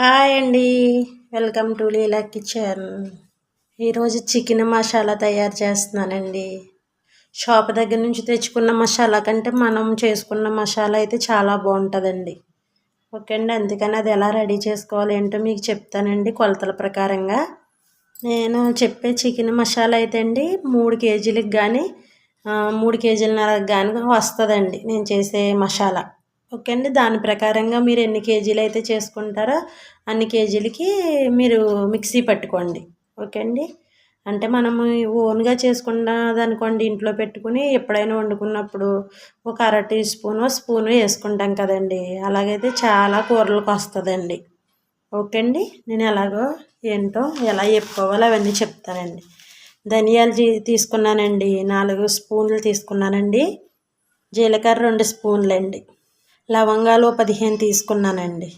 Hi అండి. Welcome to Leela kitchen. ఈరోజు chicken masala తయారు చేస్తున్నానండి. షాప్ దగ్గర నుంచి తెచ్చుకున్న మసాలా కంటే మనం చేసుకున్న మసాలా అయితే చాలా బాగుంటుందండి. ఓకే అండి అందుకని అది ఎలా రెడీ చేసుకోవాలి ఏంటో మీకు చెప్తానండి కొలతల ప్రకారంగా. నేను చెప్పే చికెన్ మసాలా అయితే అండి మూడు కేజీలకు కానీ మూడు కేజీలన్నరకు కానీ వస్తుందండి నేను చేసే మసాలా. ఓకే అండి. దాని ప్రకారంగా మీరు ఎన్ని కేజీలు అయితే చేసుకుంటారో అన్ని కేజీలకి మీరు మిక్సీ పట్టుకోండి. ఓకే అండి. అంటే మనము ఓన్గా చేసుకున్నదనుకోండి ఇంట్లో పెట్టుకుని ఎప్పుడైనా వండుకున్నప్పుడు ఒక అర టీ స్పూను స్పూను వేసుకుంటాం కదండి. అలాగైతే చాలా కూరలకు వస్తుందండి. ఓకే అండి. నేను ఎలాగో ఏంటో ఎలా చెప్పుకోవాలో అవన్నీ చెప్తానండి. ధనియాలు తీసుకున్నానండి. నాలుగు స్పూన్లు తీసుకున్నానండి. జీలకర్ర రెండు స్పూన్లు అండి లవంగాలు పదిహేను తీసుకున్నానండి.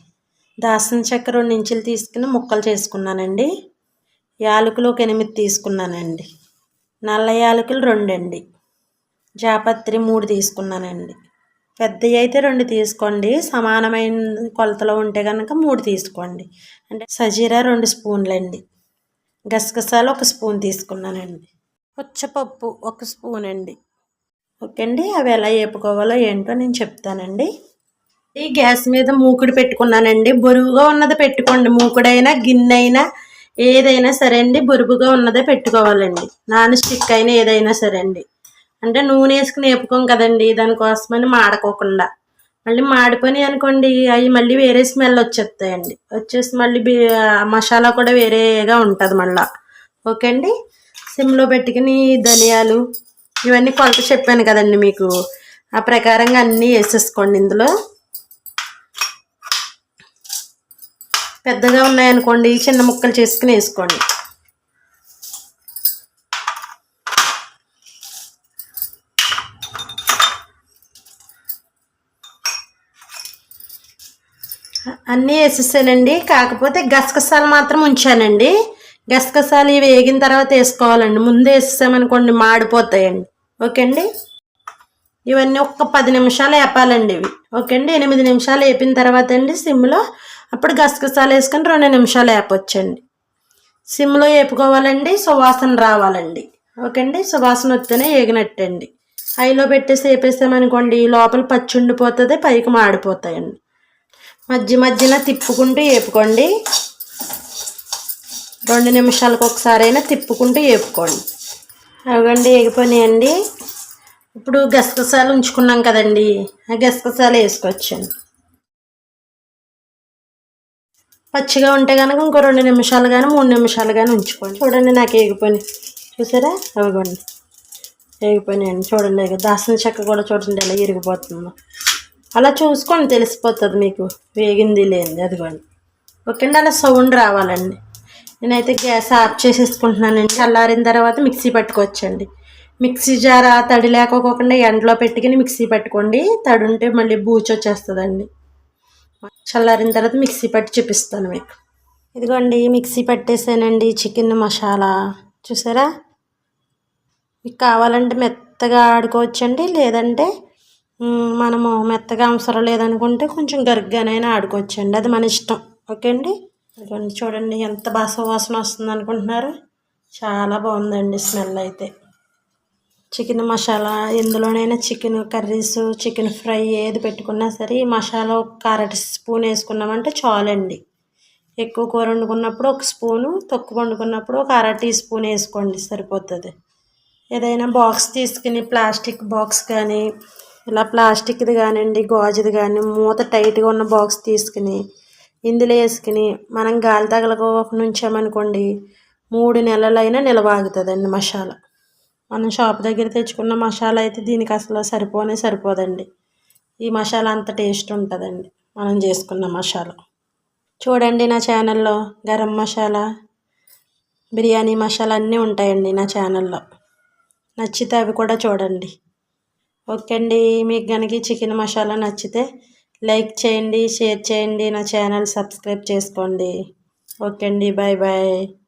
దాసిన చెక్క రెండు ఇంచులు తీసుకుని ముక్కలు చేసుకున్నానండి. యాలకులు ఒక ఎనిమిది తీసుకున్నానండి. నల్ల యాలకులు రెండండి. జాపత్రి మూడు తీసుకున్నానండి. పెద్దవి అయితే రెండు తీసుకోండి. సమానమైన కొలతలో ఉంటే కనుక మూడు తీసుకోండి. అంటే సజీరా రెండు స్పూన్లండి. గసగసాలు ఒక స్పూన్ తీసుకున్నానండి. పుచ్చపప్పు ఒక స్పూన్ అండి ఓకే అండి. అవి ఎలా వేపుకోవాలో ఏంటో నేను చెప్తానండి. ఈ గ్యాస్ మీద మూకుడు పెట్టుకున్నానండి. బరువుగా ఉన్నది పెట్టుకోండి. మూకుడైనా గిన్నె అయినా ఏదైనా సరే అండి బరువుగా ఉన్నదే పెట్టుకోవాలండి. నాన్ స్టిక్ అయినా ఏదైనా సరే అండి. అంటే నూనె వేసుకుని వేపుకోం కదండి దానికోసమని మాడకోకుండా. మళ్ళీ మాడిపోయి అనుకోండి అవి మళ్ళీ వేరే స్మెల్ వచ్చేస్తాయండి. వచ్చేసి మళ్ళీ మసాలా కూడా వేరేగా ఉంటుంది మళ్ళీ. ఓకే అండి? సిమ్లో పెట్టుకుని ధనియాలు ఇవన్నీ కొలత చెప్పాను కదండి మీకు. ఆ ప్రకారంగా అన్నీ వేసేసుకోండి ఇందులో. పెద్దగా ఉన్నాయనుకోండి చిన్న ముక్కలు చేసుకుని వేసుకోండి. అన్నీ వేసేసానండి. కాకపోతే గసగసాలు మాత్రం ఉంచానండి. గసగసాలు ఇవి వేగిన తర్వాత వేసుకోవాలండి. ముందే వేసేసామనుకోండి మాడిపోతాయండి. ఓకే అండి ఇవన్నీ ఒక్క పది నిమిషాలు వేపాలండి ఇవి. ఓకే అండి ఎనిమిది నిమిషాలు వేపిన తర్వాత అండి సిమ్లో అప్పుడు గసగసాలు వేసుకొని రెండు నిమిషాలు వేపొచ్చండి సిమ్లో వేపుకోవాలండి సువాసన రావాలండి. ఓకే అండి సువాసన వస్తేనే ఏగినట్టండి. హైలో పెట్టేసి వేపేసామనుకోండి లోపల పచ్చి ఉండిపోతుంది పైకి మాడిపోతాయండి. మధ్య మధ్యన తిప్పుకుంటూ వేపుకోండి రెండు నిమిషాలకు ఒకసారి అయినా తిప్పుకుంటూ వేపుకోండి అవగండి వేగిపోయినాయండి ఇప్పుడు గసగసాలు ఉంచుకున్నాం కదండి ఆ గసగసాలు వేసుకోవచ్చండి. పచ్చిగా ఉంటే కనుక ఇంకో రెండు నిమిషాలు కానీ మూడు నిమిషాలు కానీ ఉంచుకోండి. చూడండి నాకు వేగిపోయినాయి చూసారా? అవిగోండి ఏగిపోయినాయండి. చూడండి దాసిన చెక్క కూడా చూడండి ఎలా ఇరిగిపోతుందో. అలా చూసుకోండి తెలిసిపోతుంది మీకు. వేగింది లేనిది అదిగోండి. ఓకే అండి అలా సౌండ్ రావాలండి. నేనైతే గ్యాస్ ఆఫ్ చేసేసుకుంటున్నానండి. చల్లారిన తర్వాత మిక్సీ పట్టుకోవచ్చండి మిక్సీ జార తడి లేకపోకుండా ఎండలో పెట్టుకుని మిక్సీ పట్టుకోండి. తడి ఉంటే మళ్ళీ బూచొచ్చేస్తుందండి. చల్లారిన తర్వాత మిక్సీ పట్టి చూపిస్తాను మీకు. ఇదిగోండి మిక్సీ పట్టేసానండి చికెన్ మసాలా. చూసారా? మీకు కావాలంటే మెత్తగా ఆడుకోవచ్చండి లేదంటే మనము మెత్తగా అవసరం లేదనుకుంటే కొంచెం గరిగ్గానైనా ఆడుకోవచ్చండి. అది మన ఇష్టం. ఓకే అండి? ఇదిగోండి చూడండి ఎంత బాస వాసన వస్తుంది అనుకుంటున్నారు చాలా బాగుందండి స్మెల్ అయితే. చికెన్ మసాలా ఎందులోనైనా చికెన్ కర్రీస్ చికెన్ ఫ్రై ఏది పెట్టుకున్నా సరే ఈ మసాలా ఒక అరటి స్పూన్ వేసుకున్నామంటే చాలండి. ఎక్కువ కూర వండుకున్నప్పుడు ఒక స్పూను తక్కువ వండుకున్నప్పుడు ఒక అర టీ స్పూన్ వేసుకోండి సరిపోతుంది. ఏదైనా బాక్స్ తీసుకుని ప్లాస్టిక్ బాక్స్ కానీ ఇలా ప్లాస్టిక్ది కానివ్వండి గాజుది కానీ మూత టైట్గా ఉన్న బాక్స్ తీసుకుని ఇందులో వేసుకుని మనం గాలి తగలకోకుండా ఉంచామనుకోండి మూడు నెలలైనా నిలవాగుతుందండి మసాలా. మనం షాప్ దగ్గర తెచ్చుకున్న మసాలా అయితే దీనికి అసలు సరిపోనే సరిపోదండి. ఈ మసాలా అంత టేస్ట్ ఉంటుందండి. మనం చేసుకున్న మసాలా. చూడండి నా ఛానల్లో గరం మసాలా బిర్యానీ మసాలా అన్నీ ఉంటాయండి నా ఛానల్లో. నచ్చితే అవి కూడా చూడండి. ఓకే అండి మీకు కనుక చికెన్ మసాలా నచ్చితే లైక్ చేయండి షేర్ చేయండి నా ఛానల్ సబ్స్క్రైబ్ చేసుకోండి. ఓకే అండి బాయ్ బాయ్.